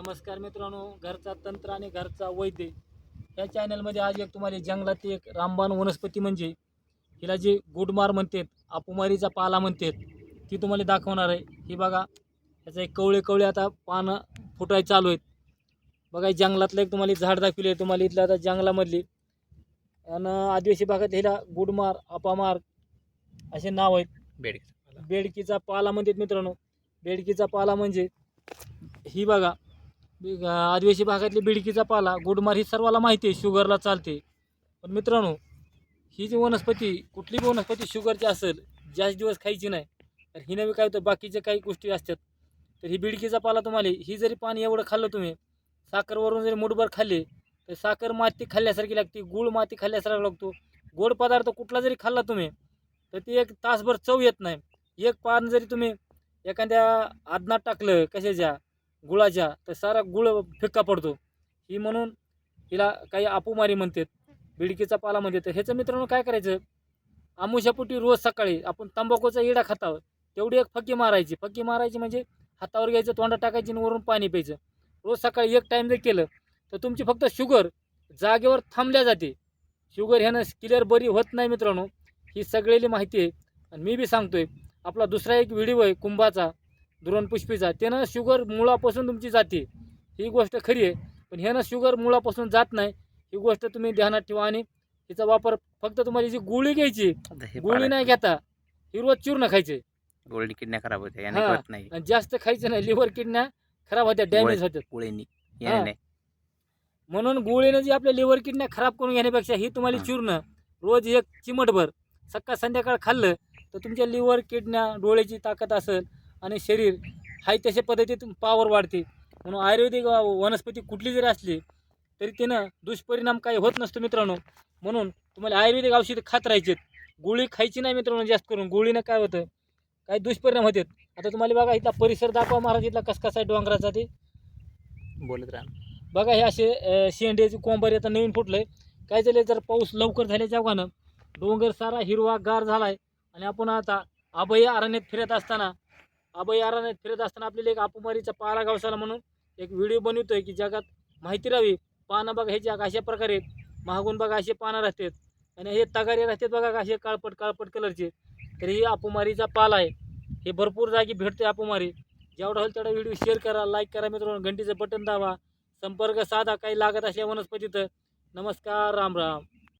नमस्कार मित्रांनो घरचा तंत्र आणि घरचा वैद्य या चॅनलमध्ये आज एक तुम्हाला जंगलातली एक रामबाण वनस्पती म्हणजे हिला जे गुडमार म्हणतात आपुमारीचा पाला म्हणतात ती तुम्हाला दाखवणार आहे. ही बघा याचा एक कवळे कवळे आता पानं फुटायला चालू आहेत. बघा जंगलातलं एक तुम्हाला झाड दाखवले आहे तुम्हाला इथलं आता जंगलामधली. आणि आदिवासी भागात हिला गुडमार अपामार असे नाव आहेत. बेडकीचा बेडकीचा पाला म्हणतात मित्रांनो. बेडकीचा पाला म्हणजे ही बघा बी- आदिवासी भागातली बिडकीचा पाला गुडमार ही सर्वाला माहिती आहे शुगरला चालते. पण मित्रांनो ही जी वनस्पती कुठली बी वनस्पती शुगरची असेल जास्त दिवस खायची नाही तर हिनं बी काय होतं बाकीच्या काही गोष्टी असतात. तर ही बिडकीचा पाला तुम्हाला ही जरी पाणी एवढं खाल्लं तुम्ही साखरवरून जरी मुठभर खाल्ले तर साखर माती खाल्ल्यासारखी लागते गुळ माती खाल्ल्यासारखा लागतो. गोड पदार्थ कुठला जरी खाल्ला तुम्ही तर ती एक तासभर चव येत नाही. एक पान जरी तुम्ही एखाद्या आदनात टाकलं कशाच्या गुळाच्या तर सारा गुळ फिक्का पडतो. ही म्हणून हिला काही आपुमारी म्हणतात बिडकीचा पाला म्हणतात. तर ह्याचं मित्रांनो काय करायचं? आमुषापोटी रोज सकाळी आपण तंबाखूचा इडा खातावं तेवढी एक फक्की मारायची. फक्की मारायची म्हणजे हातावर घ्यायचं तोंडात टाकायची आणि वरून पाणी प्यायचं. रोज सकाळी एक टाईम जर केलं तर तुमची फक्त शुगर जागेवर थांबल्या जाते. शुगर ह्यानं क्लिअर बरी होत नाही मित्रांनो. ही सगळेली माहिती आहे. आणि मी बी सांगतोय आपला दुसरा एक व्हिडिओ आहे कुंभाचा. पुष्पीचा त्यानं शुगर मुळापासून तुमची जाते. ही गोष्ट खरी आहे. पण ह्यानं शुगर मुळापासून जात नाही. ही गोष्ट तुम्ही ध्यानात ठेवा आणि हिचा वापर फक्त तुम्हाला जी गोळी घ्यायची गोळी नाही घेता ही रोज चूर्ण खायचे. गोळी किडण्या खराब होत्या जास्त खायचं नाही लिव्हर किडन्या खराब होत्या डॅमेज हा. नाही. म्हणून गोळीनं जी आपल्या लिव्हर किडन्या खराब करून घेण्यापेक्षा ही तुम्हाला. चूर्ण रोज एक चिमटभर सकाळ संध्याकाळ खाल्लं तर तुमच्या लिव्हर किडन्या डोळ्याची ताकद असेल आणि शरीर हाय तशा पद्धतीतून पावर वाढते. म्हणून आयुर्वेदिक वनस्पती कुठली जरी असली तरी त्यानं दुष्परिणाम काही होत नसतो मित्रांनो. म्हणून तुम्हाला आयुर्वेदिक औषधं खात राहायचे गोळी खायची नाही मित्रांनो जास्त करून. गोळीनं काय होतं? काही दुष्परिणाम होतात. आता तुम्हाला बघा इथला परिसर दाखवा महाराज इथला कस कसा आहे डोंगराचा ते. बोलत राहा. बघा हे असे शेंड्याचे कोंबारी आता नवीन फुटलंय काय झालं जर पाऊस लवकर झाल्याच्या अवघानं डोंगर सारा हिरवा गार झालाय. आणि आपण आता अभय अरण्यात फिरत असताना अभय फिरत असताना आपल्याला एक अपुमारीचा पाला गावसाला म्हणून एक व्हिडिओ बनवतोय की जगात माहिती राहावी. पानं बघा ह्याच्या अशा प्रकारे महागून बघा असे पानं राहतात. आणि हे तगारे राहतात बघा असे काळपट काळपट कलरचे तर ही अपुमारीचा पाला आहे. हे भरपूर जागी भेटते अपुमारी जेवढा होईल तेवढा व्हिडिओ शेअर करा लाईक करा मित्रांनो घंटीचं बटन दाबा. संपर्क साधा काही लागत असल्या वनस्पतीत नमस्कार राम राम.